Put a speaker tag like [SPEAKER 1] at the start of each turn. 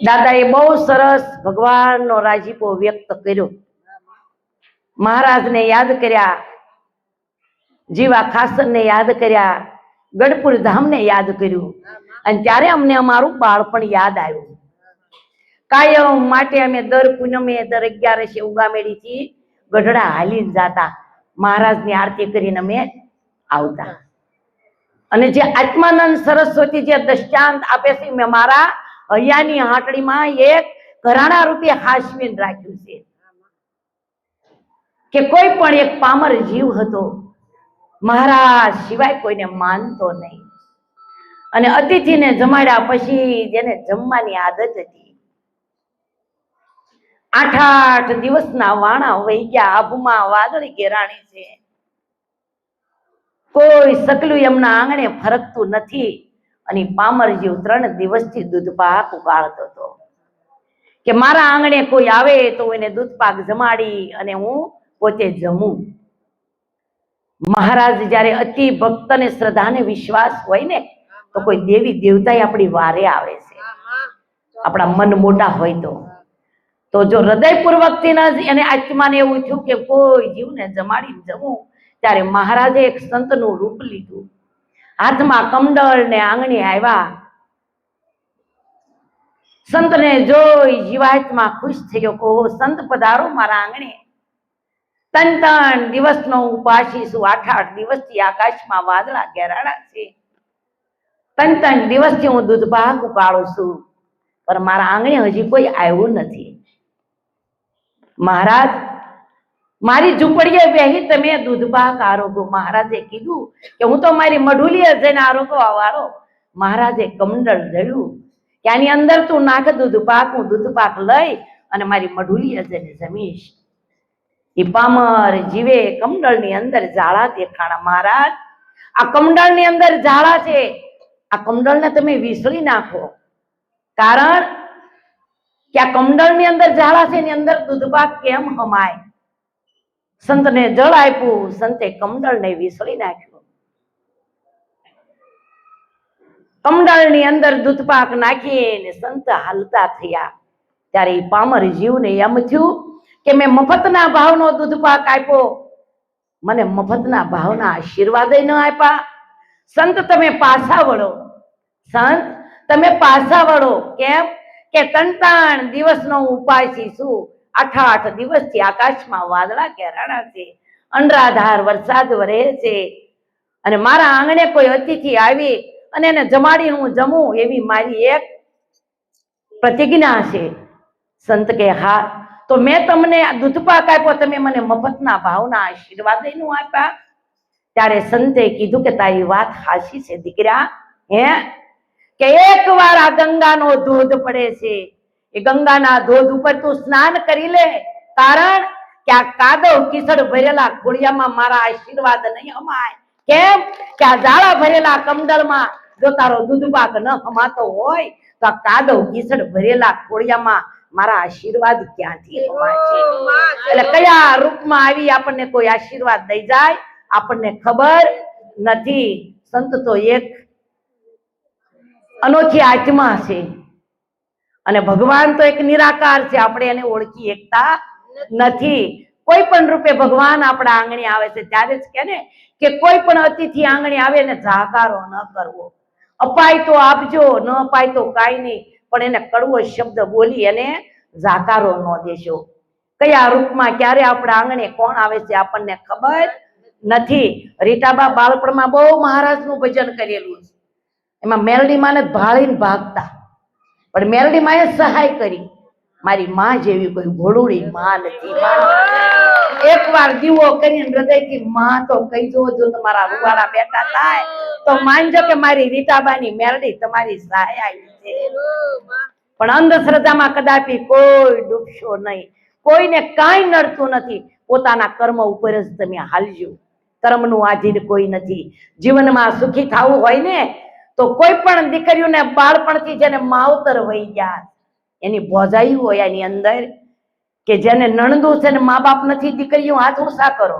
[SPEAKER 1] દાદાએ બહુ સરસ ભગવાનનો રાજીપો વ્યક્ત કર્યો. મહારાજને યાદ કર્યા, જીવા ખાસરને યાદ કર્યા, ગઢપુર ધામને યાદ કર્યું. અને ત્યારે અમને અમારું બાળપણ યાદ આવ્યું. કાયમ માટે અમે દર પૂનમે, દર અગિયારસે ઉગામેડીથી ગઢડા હાલી જતા. મહારાજની આરતી કરીને અમે આવતા. અને જે આત્માનંદ સરસ્વતી જે દ્રષ્ટાંત આપે છે મેં મારા હૈયાની હાટડીમાં એક ઘરાણા રૂપે હાસવીને રાખ્યું છે. કે કોઈ પણ એક પામર જીવ હતો, મહારાજ સિવાય કોઈને માનતો નહીં. અને અતિથિને જમાડ્યા પછી જેને જમવાની આદત હતી. આઠ આઠ દિવસના વાણા વહી ગયા, આભમાં વાદળી ઘેરાણી છે. કોઈ સકલું એમના આંગણે ફરકતું નથી. અને પામર જીવ ત્રણ દિવસથી દૂધપાક હતો. કે મારા આંગણે કોઈ આવે તો એને દૂધપાક જમાડી અને હું પોતે જમું. મહારાજ જ્યારે અતિ ભક્ત ને શ્રદ્ધા ને વિશ્વાસ હોય ને, તો કોઈ દેવી દેવતા આપણી વારે આવે છે. આપણા મન મોટા હોય તો. તો જો હૃદયપૂર્વકથી ન એને આત્માને એવું થયું કે કોઈ જીવને જમાડી જમું, ત્યારે મહારાજે એક સંતનું રૂપ લીધું. હાથમાં કમંડળ ને આંગણી આવ્યા સંતને જોઈ જીવાતમાં ખુશ થયો, કહો, સંત પધારો મારા આંગણે. તન તન દિવસનો ઉપાસી છું. આઠ આઠ દિવસથી આકાશમાં વાદળા ઘેરાણા છે. તન તન દિવસથી હું દૂધ પાક ઉકાળું છું. પણ મારા આંગણે હજી કોઈ આવ્યું નથી. મહારાજ મારી ઝૂંપડીએ બેહી તમે દૂધપાક આરોગો. મહારાજે કીધું કે હું તો મારી મઢુલીએ જઈને આરોગો વાળો મહારાજે કમંડળ ધર્યું કે આની અંદર તું નાખ દૂધ પાક, હું દૂધ પાક લઈ અને મારી મઢુલીએ જઈને જમીશ. એ પામર જીવે કમંડળની અંદર ઝાડા દેખાણા મહારાજ, આ કમંડળની અંદર ઝાડા છે. આ કમંડળને તમે વિસળી નાખો. કારણ કે આ કમંડળની અંદર ઝાડા છે, એની અંદર દૂધપાક કેમ હમાય? સંતને જળ આપ્યું, સંતે કમંડળને વિસળી નાખ્યું. કમંડળની અંદર દૂધપાક નાખીને સંત હાલતા થયા. ત્યારે પામર જીવને એમ થયું કે મેં મફતના ભાવનો દૂધપાક આપ્યો. મને મફતના ભાવના આશીર્વાદ ન આપ્યા. સંત, તમે પાછા વળો. સંત, તમે પાછા વળો. કેમ? કે ત્રણ દિવસનો ઉપાય છું આઠ આઠ દિવસથી આકાશમાં વાદળા કેરાણા છે, અનરાધાર વરસાદ વરે છે. અને મારા આંગણે કોઈ અતિથિ આવી અને એને જમાડી હું જમું એવી મારી એક પ્રતિજ્ઞા છે. સંત કે, હા, તો મેં તમને દૂધપાક આપ્યો, તમે મને મફતના ભાવના આશીર્વાદનું આપ્યા? ત્યારે સંતે કીધું કે, તારી વાત હાસી છે, દીકરા, હે? કે એક વાર આ ગંગાનો ધોધ પડે છે. એ ગંગાના ધોધ ઉપર તું સ્નાન કરી લે. કારણ કે આ કાદવ કિસડ ભરેલા ઘોડિયામાં મારા આશીર્વાદ નહીં હમાય. કેમ? કે આ જાળા ભરેલા કમંડલમાં જો તારો દૂધપાક ન હમાતો હોય તો આ કાદવ કિસડ ભરેલા ઘોડિયામાં મારા આશીર્વાદ ક્યાંથી હમાશે એટલે કયા રૂપમાં આવી આપણને કોઈ આશીર્વાદ દઈ જાય? આપણને ખબર નથી. સંત તો એક અનોખી આત્મા છે. અને ભગવાન તો એક નિરાકાર છે, આપણે એને ઓળખી એકતા નથી. કોઈ પણ રૂપે ભગવાન આપણા આંગણે આવે છે, ત્યારે જ કે ને કે કોઈ પણ અતિથિ આંગણે આવે એને જાકારો ન કરવો. અપાય તો આપજો, ન અપાય તો કાંઈ નહીં, પણ એને કડવો શબ્દ બોલી અને જાકારો ન દેશો. કયા રૂપમાં, ક્યારે આપણા આંગણે કોણ આવે છે, આપણને ખબર નથી. રીટાબા બાળપણમાં બહુ મહારાજનું ભજન કરેલું છે. એમાં મેલડી માને ભાળીને ભાગતા. પણ મેલડી માએ સહાય કરી. મારી માં જેવી કોઈ ઘોડુડી માં નથી. એક વાર દીવો કરીને હૃદયથી માં તો કહી દો જો તમારા રૂવાળા બેઠા થાય, તો માનજો કે મારી રીટાબાની મેરડી તમારી સહાય છે. પણ અંધશ્રદ્ધામાં કદાપી કોઈ ડૂબશો નહીં. કોઈને કાંઈ નડતું નથી. પોતાના કર્મ ઉપર જ તમે હાલજો. કર્મનું આધીન કોઈ નથી. જીવનમાં સુખી થવું હોય ને તો કોઈ પણ દીકરીઓને બાળપણથી જેને માવતર વહી ગયા એની ભોજાઈ હોય એની અંદર કે જેને નણંદું છે ને મા બાપ નથી, દીકરીઓ હાથ ઉષા કરો.